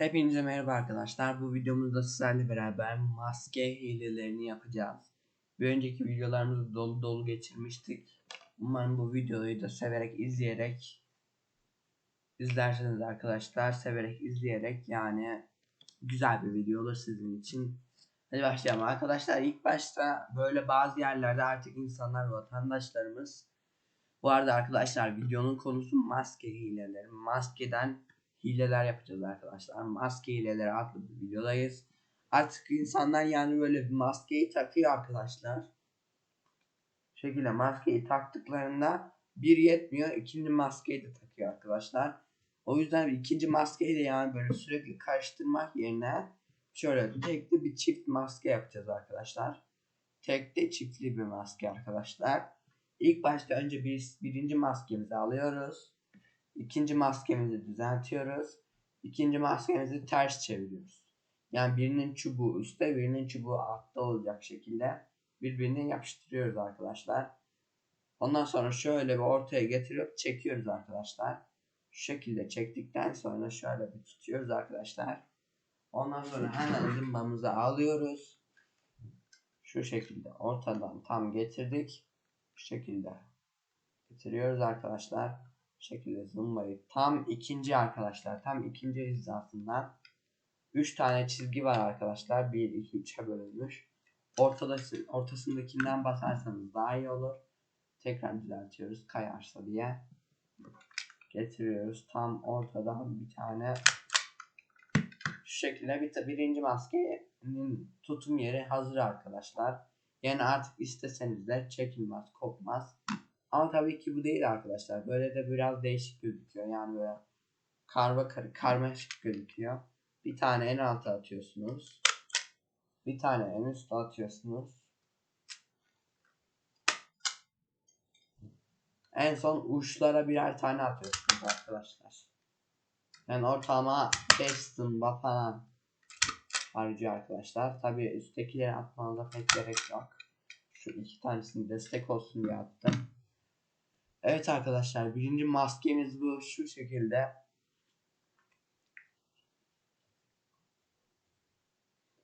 Hepinize merhaba arkadaşlar. Bu videomuzda sizlerle beraber maske hilelerini yapacağız. Bir önceki videolarımızı dolu dolu geçirmiştik. Umarım bu videoyu da severek izleyerek izlerseniz arkadaşlar severek izleyerek yani güzel bir video olur sizin için. Hadi başlayalım arkadaşlar. İlk başta böyle bazı yerlerde artık insanlar vatandaşlarımız bu arada arkadaşlar videonun konusu maske hileleri. Maskeden hileler yapacağız arkadaşlar. Maske hileleri adlı bir videodayız. Artık insanlar yani böyle bir maskeyi takıyor arkadaşlar. Bu şekilde maskeyi taktıklarında bir yetmiyor. ikinci maskeyi de takıyor arkadaşlar. O yüzden ikinci maskeyi de yani böyle sürekli karıştırmak yerine şöyle tekli bir çift maske yapacağız arkadaşlar. Tekli çiftli bir maske arkadaşlar. İlk başta önce bir, birinci maskemizi alıyoruz. İkinci maskemizi düzeltiyoruz. İkinci maskemizi ters çeviriyoruz. Yani birinin çubuğu üstte birinin çubuğu altta olacak şekilde birbirine yapıştırıyoruz arkadaşlar. Ondan sonra şöyle bir ortaya getirip çekiyoruz arkadaşlar. Şu şekilde çektikten sonra şöyle bir tutuyoruz arkadaşlar. Ondan sonra hemen zımbamızı alıyoruz. Şu şekilde ortadan tam getirdik. Şu şekilde getiriyoruz arkadaşlar. Bu şekilde zımbayı tam ikinci arkadaşlar. Tam ikinci hizasından 3 tane çizgi var arkadaşlar. 1, 2, 3'e bölünmüş. Ortada, ortasındakinden basarsanız daha iyi olur. Tekrar düzeltiyoruz kayarsa diye. Getiriyoruz. Tam ortadan bir tane şu şekilde bir, birinci maskenin tutum yeri hazır arkadaşlar. Yani artık isteseniz de çekilmez, kopmaz. Ama tabii ki bu değil arkadaşlar. Böyle de biraz değişik gözüküyor. Yani böyle karma kar karmaşık gözüküyor. Bir tane en alta atıyorsunuz. Bir tane en üstte atıyorsunuz. En son uçlara birer tane atıyorsunuz arkadaşlar. Yani ortalama 5 zımba falan harcıyor arkadaşlar. Tabii üsttekileri atmanıza pek gerek yok. Şu iki tanesini destek olsun diye attım. Evet arkadaşlar birinci maskemiz bu şu şekilde.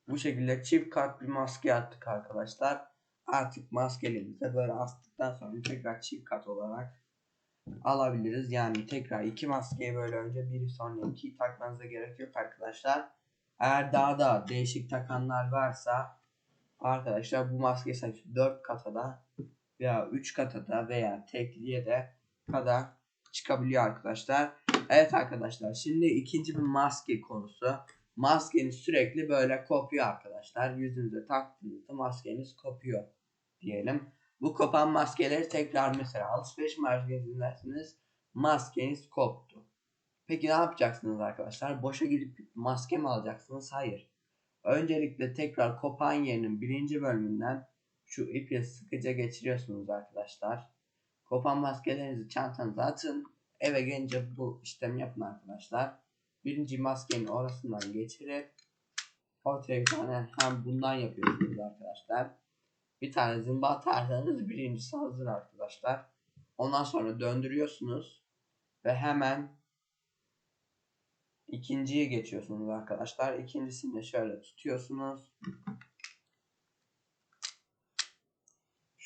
Bu şekilde çift kat bir maske attık arkadaşlar. Artık maskelerimizi böyle astıktan sonra tekrar çift kat olarak alabiliriz. Yani tekrar iki maskeyi böyle önce biri sonra iki takmanıza gerek yok arkadaşlar. Eğer daha da değişik takanlar varsa arkadaşlar bu maske sayısı 4 kata da veya 3 kata da veya tekliye de kadar çıkabiliyor arkadaşlar. Evet arkadaşlar şimdi ikinci bir maske konusu. Maskeniz sürekli böyle kopuyor arkadaşlar. Yüzünüze taktığınızda maskeniz kopuyor diyelim. Bu kopan maskeleri tekrar mesela alışveriş merkezindesiniz. Maskeniz koptu. Peki ne yapacaksınız arkadaşlar? Boşa gidip maske mi alacaksınız? Hayır. Öncelikle tekrar kopan yerinin birinci bölümünden şu ipi sıkıca geçiriyorsunuz arkadaşlar. Kopan maskelerinizi çantanıza atın. Eve gelince bu işlemi yapın arkadaşlar. Birinci maskenin orasından geçirip ortaya bir tane hem bundan yapıyorsunuz arkadaşlar. Bir tane zımba atarsanız birincisi hazır arkadaşlar. Ondan sonra döndürüyorsunuz ve hemen ikinciye geçiyorsunuz arkadaşlar. İkincisini şöyle tutuyorsunuz.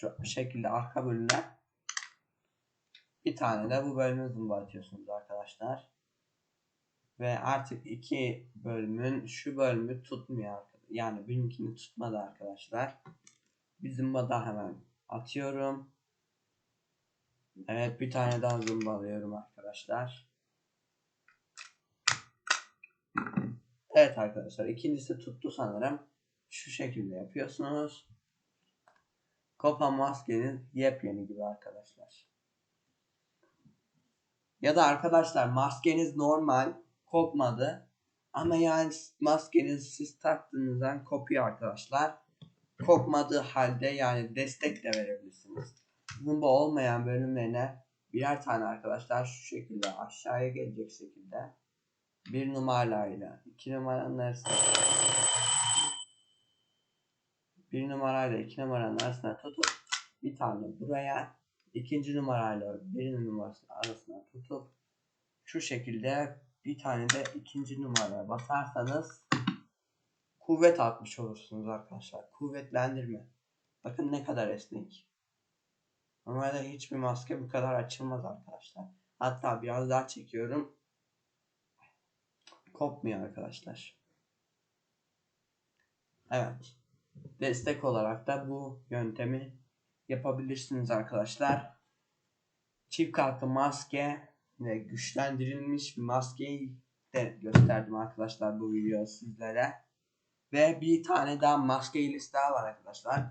Şu şekilde arka bölümler. Bir tane de bu bölümü zımba arkadaşlar. Ve artık iki bölümün şu bölümü tutmuyor. Yani benimkini tutmadı arkadaşlar. Bir zımba daha hemen atıyorum. Evet bir tane daha zımba alıyorum arkadaşlar. Evet arkadaşlar ikincisi tuttu sanırım. Şu şekilde yapıyorsunuz. Kopan maskeniz yepyeni gibi arkadaşlar. Ya da arkadaşlar maskeniz normal kopmadı. Ama yani maskeniz siz taktığınızdan kopuyor arkadaşlar. Kopmadığı halde yani destek de verebilirsiniz. Zımba olmayan bölümlerine birer tane arkadaşlar şu şekilde aşağıya gelecek şekilde bir numarayla iki numaranın arasında bir numarayla iki numaranın arasına tutup bir tane buraya ikinci numarayla bir numarası arasına tutup şu şekilde bir tane de ikinci numaraya basarsanız kuvvet atmış olursunuz arkadaşlar. Kuvvetlendirme. Bakın ne kadar esnek. Normalde hiçbir maske bu kadar açılmaz arkadaşlar. Hatta biraz daha çekiyorum. Kopmuyor arkadaşlar. Evet. Destek olarak da bu yöntemi yapabilirsiniz arkadaşlar. Çift katlı maske ve güçlendirilmiş maskeyi de gösterdim arkadaşlar bu video sizlere. Ve bir tane daha maske hilesi daha var arkadaşlar.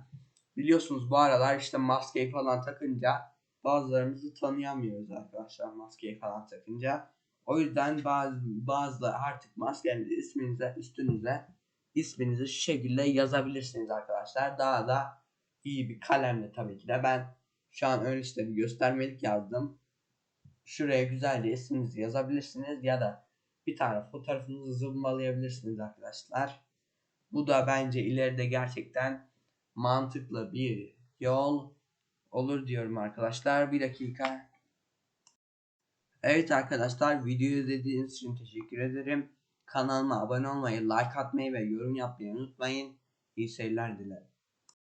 Biliyorsunuz bu aralar işte maskeyi falan takınca bazılarımızı tanıyamıyoruz arkadaşlar maskeyi falan takınca. O yüzden bazı bazı artık maskenin isminize üstünüze isminizi şu şekilde yazabilirsiniz arkadaşlar. Daha da iyi bir kalemle tabii ki de ben şu an ön işte bir göstermelik yazdım. Şuraya güzelce isminizi yazabilirsiniz ya da bir tane fotoğrafınızı zımbalayabilirsiniz arkadaşlar. Bu da bence ileride gerçekten mantıklı bir yol olur diyorum arkadaşlar. Bir dakika. Evet arkadaşlar videoyu izlediğiniz için teşekkür ederim. Kanalıma abone olmayı, like atmayı ve yorum yapmayı unutmayın. İyi seyirler dilerim.